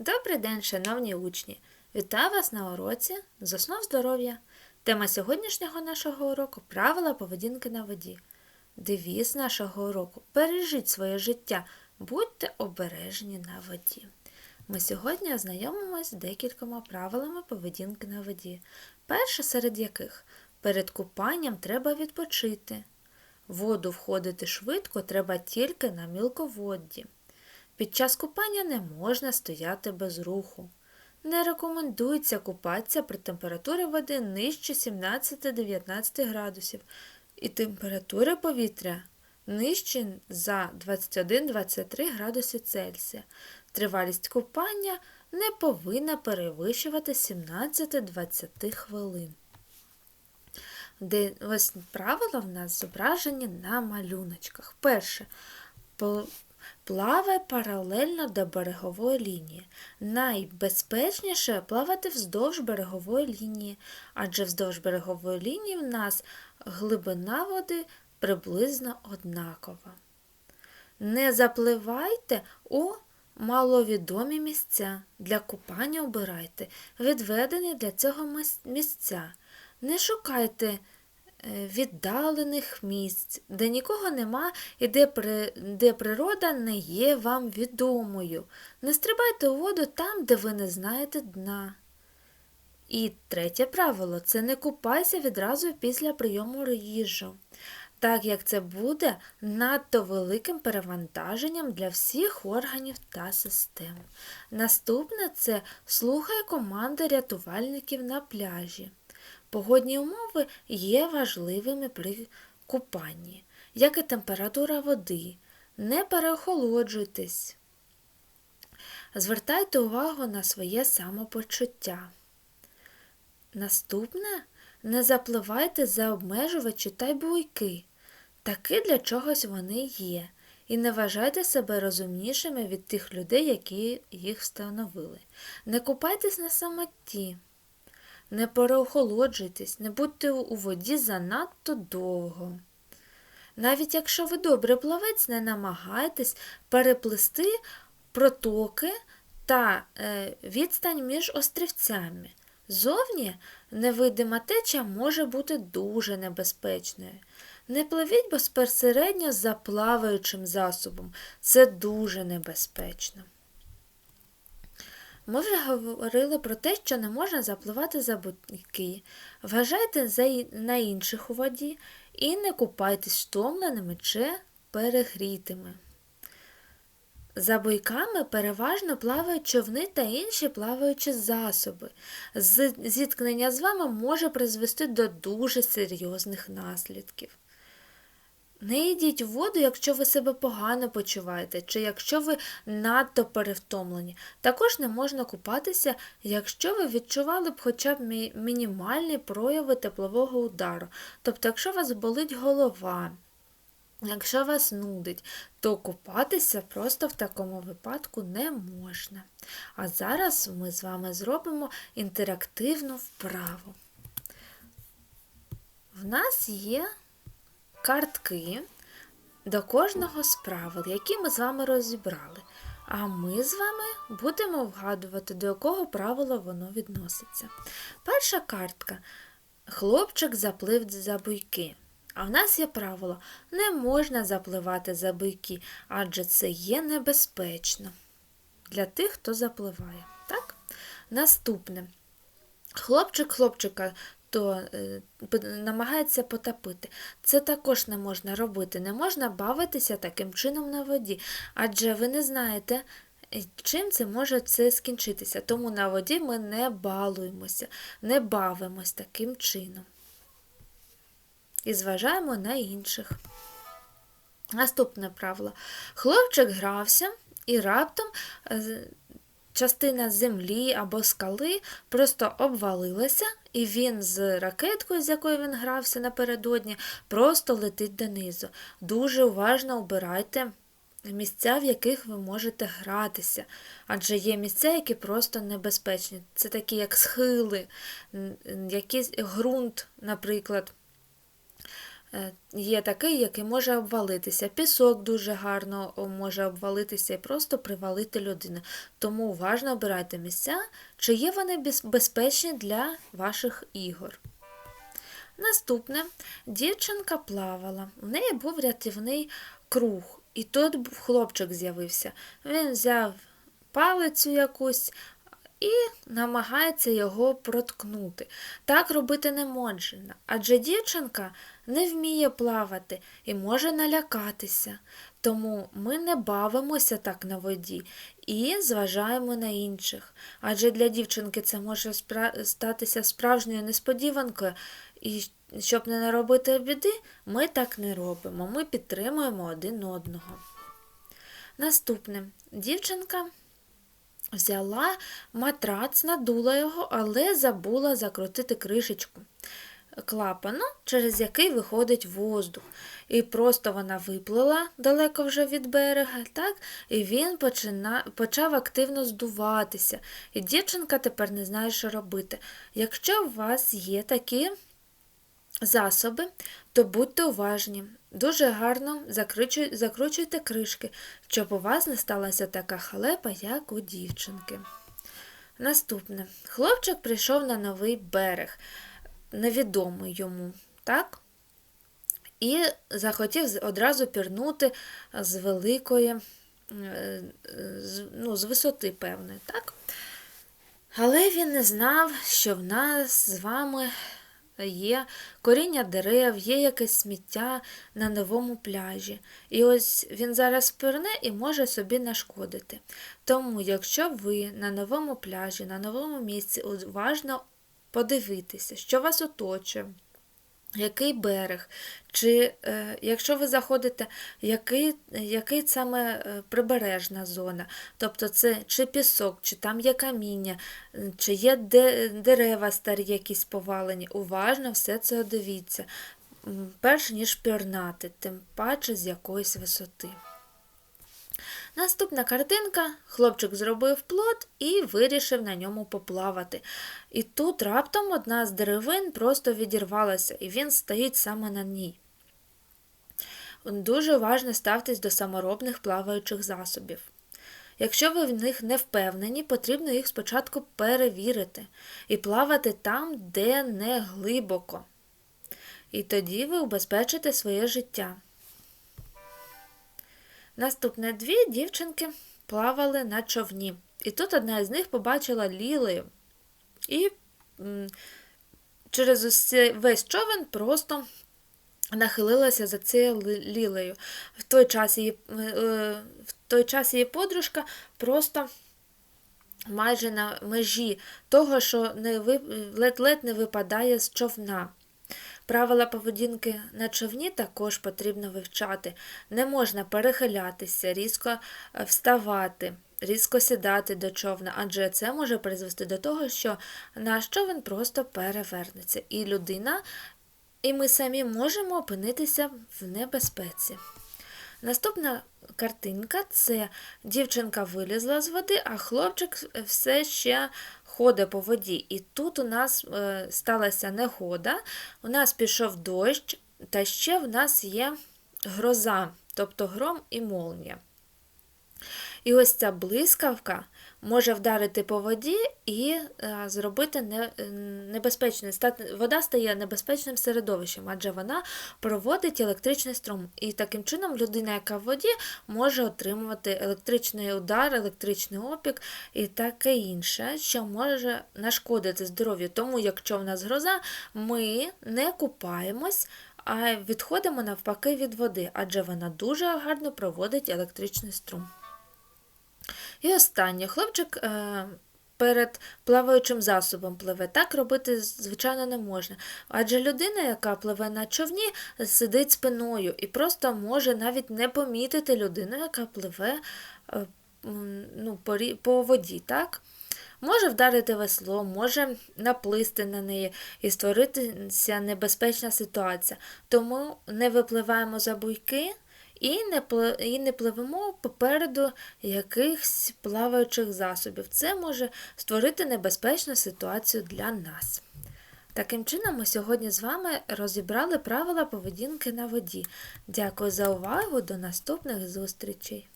Добрий день, шановні учні! Вітаю вас на уроці з основ здоров'я. Тема сьогоднішнього нашого уроку правила поведінки на воді. Девіз нашого уроку Бережіть своє життя, будьте обережні на воді. Ми сьогодні ознайомимося з декількома правилами поведінки на воді. Перше серед яких перед купанням треба відпочити. Воду входити швидко треба тільки на мілководді. Під час купання не можна стояти без руху. Не рекомендується купатися при температурі води нижче 17-19 градусів і температури повітря нижче за 21-23 градуси Цельсія. Тривалість купання не повинна перевищувати 17-20 хвилин. Де ось правила в нас зображені на малюночках. Перше. Плавай паралельно до берегової лінії. Найбезпечніше плавати вздовж берегової лінії, адже вздовж берегової лінії в нас глибина води приблизно однакова. Не запливайте у маловідомі місця. Для купання обирайте відведені для цього місця. Не шукайте віддалених місць, де нікого нема і де, при, де природа не є вам відомою. Не стрибайте у воду там, де ви не знаєте дна. І третє правило це не купайся відразу після прийому їжу, так як це буде надто великим перевантаженням для всіх органів та систем. Наступне це слухай команди рятувальників на пляжі. Погодні умови є важливими при купанні, як і температура води. Не переохолоджуйтесь. Звертайте увагу на своє самопочуття. Наступне не запливайте за обмежувачі та й буйки. Таки для чогось вони є. І не вважайте себе розумнішими від тих людей, які їх встановили. Не купайтесь на самоті. Не переохолоджуйтесь, не будьте у воді занадто довго. Навіть якщо ви добре плавець, не намагайтесь переплисти протоки та е, відстань між острівцями. Зовні невидима теча може бути дуже небезпечною. Не пливіть безпосередньо за плаваючим засобом, це дуже небезпечно. Ми вже говорили про те, що не можна запливати за будь-які. Вважайте на інших у воді і не купайтесь втомленими чи перегрітими. За бойками переважно плавають човни та інші плаваючі засоби. Зіткнення з вами може призвести до дуже серйозних наслідків. Не йдіть в воду, якщо ви себе погано почуваєте, чи якщо ви надто перевтомлені. Також не можна купатися, якщо ви відчували б хоча б мінімальні прояви теплового удару. Тобто, якщо у вас болить голова, якщо вас нудить, то купатися просто в такому випадку не можна. А зараз ми з вами зробимо інтерактивну вправу. В нас є картки до кожного з правил, які ми з вами розібрали. А ми з вами будемо вгадувати, до якого правила воно відноситься. Перша картка. Хлопчик заплив за буйки. А в нас є правило: не можна запливати за буйки, адже це є небезпечно для тих, хто запливає. Так? Наступне. Хлопчик хлопчика то е, намагається потопити. Це також не можна робити. Не можна бавитися таким чином на воді, адже ви не знаєте, е, чим це може це скінчитися. Тому на воді ми не балуємося, не бавимось таким чином. І зважаємо на інших. Наступне правило. Хлопчик грався і раптом е, частина землі або скали просто обвалилася, і він з ракеткою, з якою він грався напередодні, просто летить донизу. Дуже уважно обирайте місця, в яких ви можете гратися, адже є місця, які просто небезпечні. Це такі, як схили, якийсь ґрунт, наприклад. Е, є такий, який може обвалитися. Пісок дуже гарно може обвалитися і просто привалити людину. Тому уважно обирайте місця, чи є вони безпечні для ваших ігор. Наступне дівчинка плавала. В неї був рятівний круг, і тут хлопчик з'явився. Він взяв палицю якусь і намагається його проткнути. Так робити не можна, адже дівчинка не вміє плавати і може налякатися. Тому ми не бавимося так на воді і зважаємо на інших. Адже для дівчинки це може статися справжньою несподіванкою, і щоб не наробити біди, ми так не робимо. Ми підтримуємо один одного. Наступне дівчинка взяла матрац, надула його, але забула закрутити кришечку клапану, через який виходить воздух. І просто вона виплила далеко вже від берега, так? і він почина... почав активно здуватися. І дівчинка тепер не знає, що робити. Якщо у вас є такі засоби, то будьте уважні. Дуже гарно закручуйте кришки, щоб у вас не сталася така халепа, як у дівчинки. Наступне. Хлопчик прийшов на новий берег, невідомий йому, так? І захотів одразу пірнути з великої, е, ну, з висоти певної, так? Але він не знав, що в нас з вами є коріння дерев, є якесь сміття на новому пляжі. І ось він зараз пирне і може собі нашкодити. Тому, якщо ви на новому пляжі, на новому місці уважно подивитися, що вас оточує, який берег, чи е, якщо ви заходите, який, який саме е, прибережна зона, тобто це чи пісок, чи там є каміння, чи є де, дерева старі якісь повалені, уважно все це дивіться, перш ніж пірнати, тим паче з якоїсь висоти. Наступна картинка. Хлопчик зробив плот і вирішив на ньому поплавати. І тут раптом одна з деревин просто відірвалася, і він стоїть саме на ній. Дуже уважно ставтесь до саморобних плаваючих засобів. Якщо ви в них не впевнені, потрібно їх спочатку перевірити і плавати там, де не глибоко. І тоді ви убезпечите своє життя. Наступне дві дівчинки плавали на човні. І тут одна із них побачила лілею. І через цей весь човен просто нахилилася за цією лілею. В той час її, е, е, в той час її подружка просто майже на межі того, що не ледь-ледь не випадає з човна. Правила поведінки на човні також потрібно вивчати. Не можна перехилятися, різко е, вставати, різко сідати до човна, адже це може призвести до того, що наш човен просто перевернеться, і людина, і ми самі можемо опинитися в небезпеці. Наступна картинка це дівчинка вилізла з води, а хлопчик все ще ходить по воді. І тут у нас е, сталася негода, у нас пішов дощ, та ще в нас є гроза, тобто гром і молнія. І ось ця блискавка може вдарити по воді і е, зробити не, е, вода стає небезпечним середовищем, адже вона проводить електричний струм. І таким чином людина, яка в воді, може отримувати електричний удар, електричний опік і таке інше, що може нашкодити здоров'ю. Тому, якщо в нас гроза, ми не купаємось. А відходимо навпаки від води, адже вона дуже гарно проводить електричний струм. І останнє, хлопчик е, перед плаваючим засобом пливе. Так робити, звичайно, не можна. Адже людина, яка пливе на човні, сидить спиною і просто може навіть не помітити людину, яка пливе е, ну, по, по воді. так? Може вдарити весло, може наплисти на неї і створитися небезпечна ситуація. Тому не випливаємо за буйки і не, і не пливемо попереду якихось плаваючих засобів. Це може створити небезпечну ситуацію для нас. Таким чином, ми сьогодні з вами розібрали правила поведінки на воді. Дякую за увагу. До наступних зустрічей!